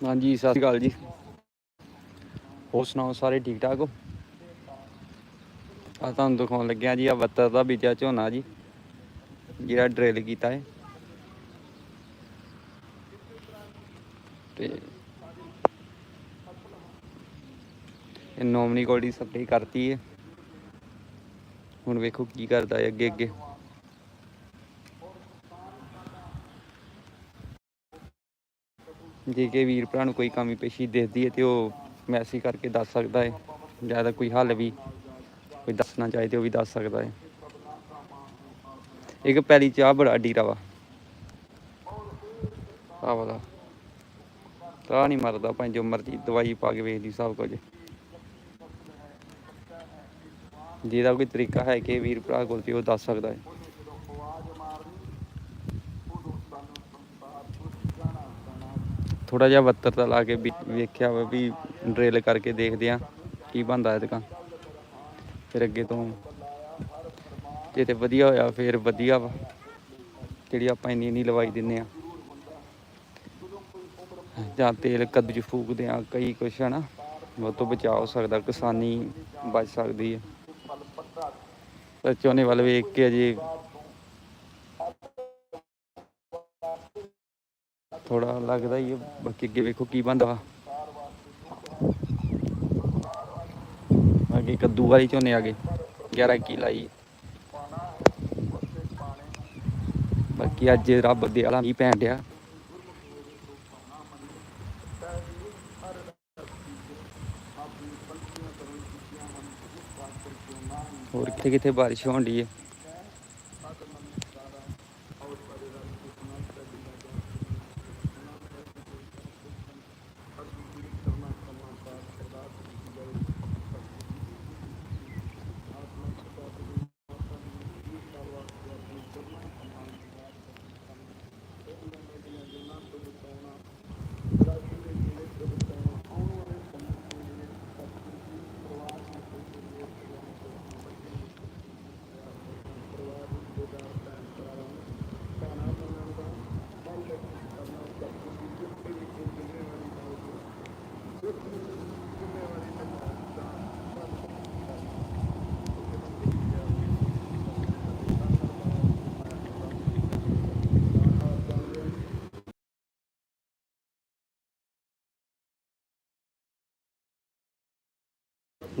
ਹਾਂਜੀ, ਸਤਿ ਸ਼੍ਰੀ ਅਕਾਲ ਜੀ। ਹੋਰ ਸੁਣਾਓ, ਸਾਰੇ ਠੀਕ ਠਾਕ ਹੋ? ਆ ਤੁਹਾਨੂੰ ਦਿਖਾਉਣ ਲੱਗਿਆ ਜੀ ਆ ਬੱਤਰ ਦਾ ਬੀਜਾ ਝੋਨਾ ਜੀ, ਜਿਹੜਾ ਡਰਿਲ ਕੀਤਾ ਹੈ। ਤੇ ਇਹ ਨੋਮਨੀ ਕੋਲ ਸਪਲਾਈ ਕਰਤੀ ਹੈ। ਹੁਣ ਵੇਖੋ ਕੀ ਕਰਦਾ ਹੈ ਅੱਗੇ ਅੱਗੇ ਜੇ ਕਿ ਵੀਰ ਭਰਾ ਨੂੰ ਕੋਈ ਕਮੀ ਪੇਸ਼ੀ ਦਿਖਦੀ ਹੈ ਤੇ ਉਹ ਮੈਸੇਜ ਕਰਕੇ ਦੱਸ ਸਕਦਾ ਹੈ। ਜਾਂ ਕੋਈ ਹੱਲ ਵੀ ਕੋਈ ਦੱਸਣਾ ਚਾਹੇ ਤੇ ਉਹ ਵੀ ਦੱਸ ਸਕਦਾ ਹੈ। ਇੱਕ ਪੈਲੀ ਚਾਹ ਬੜਾ ਡੀਰਾ ਵਾ। ਆਹ ਵਾਲਾ। ਤਾਂ ਨਹੀਂ ਮਰਦਾ ਭਾਵੇਂ ਜੋ ਮਰਜ਼ੀ ਦਵਾਈ ਪਾ ਕੇ ਵੇਖਦੀ ਸਭ ਕੁਝ। ਜਿਹਦਾ ਕੋਈ ਤਰੀਕਾ ਹੈ ਕਿ ਵੀਰ ਭਰਾ ਕੋਲ ਤੇ ਉਹ ਦੱਸ ਸਕਦਾ ਹੈ। ਥੋੜਾ ਜਿਹਾ ਬੱਤਰ ਦਾ ਲਾ ਕੇ ਵੇਖਿਆ ਵੀ ਡਰਿਲ ਕਰਕੇ ਦੇਖਦੇ ਆ ਕੀ ਬਣਦਾ ਇਹਦੇ ਕਾ ਫਿਰ ਅੱਗੇ ਤੋਂ ਜੇ ਤੇ ਵਧੀਆ ਹੋਇਆ, ਫਿਰ ਵਧੀਆ ਵਾ। ਜਿਹੜੀ ਆਪਾਂ ਇੰਨੀ ਇੰਨੀ ਲਵਾਈ ਦਿੰਨੇ ਆ ਜਾਂ ਤੇਲ ਕੱਦੂ ਚ ਫੂਕਦੇ ਆ ਕਈ ਕੁਛ ਹੈ ਨਾ, ਉਹ ਤੋਂ ਬਚਾਅ ਹੋ ਸਕਦਾ, ਕਿਸਾਨੀ ਬਚ ਸਕਦੀ ਹੈ। ਪਰ ਝੋਨੇ ਵੱਲ ਵੇਖ ਕੇ ਅਜੇ ਲੱਗਦਾ ਹੀ ਬਾਕੀ ਅੱਗੇ ਵੇਖੋ ਕੀ ਬਣਦਾ ਵਾ। ਅੱਗੇ ਕੱਦੂ ਵਾਲੀ ਝੋਨੇ ਆ ਗਏ। 11 ਕੀ ਲਾਈ। ਬਾਕੀ ਅੱਜ ਰੱਬ ਦੇ ਆਲਾ ਨਹੀਂ ਪੈਣ ਡਿਆ। ਹੋਰ ਕਿੱਥੇ ਕਿੱਥੇ ਬਾਰਿਸ਼ ਹੋਣ ਡਈ ਹੈ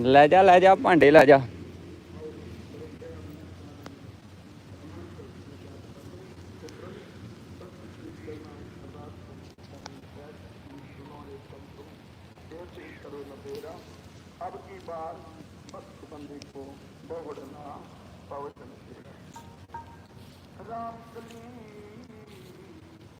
ਲੈ ਜਾ ਲੈ ਜਾ ਭਾਂਡੇ ਲੈ ਜਾ। अब की बार भक्त बंदे को बहुड़ना पवचन राम कली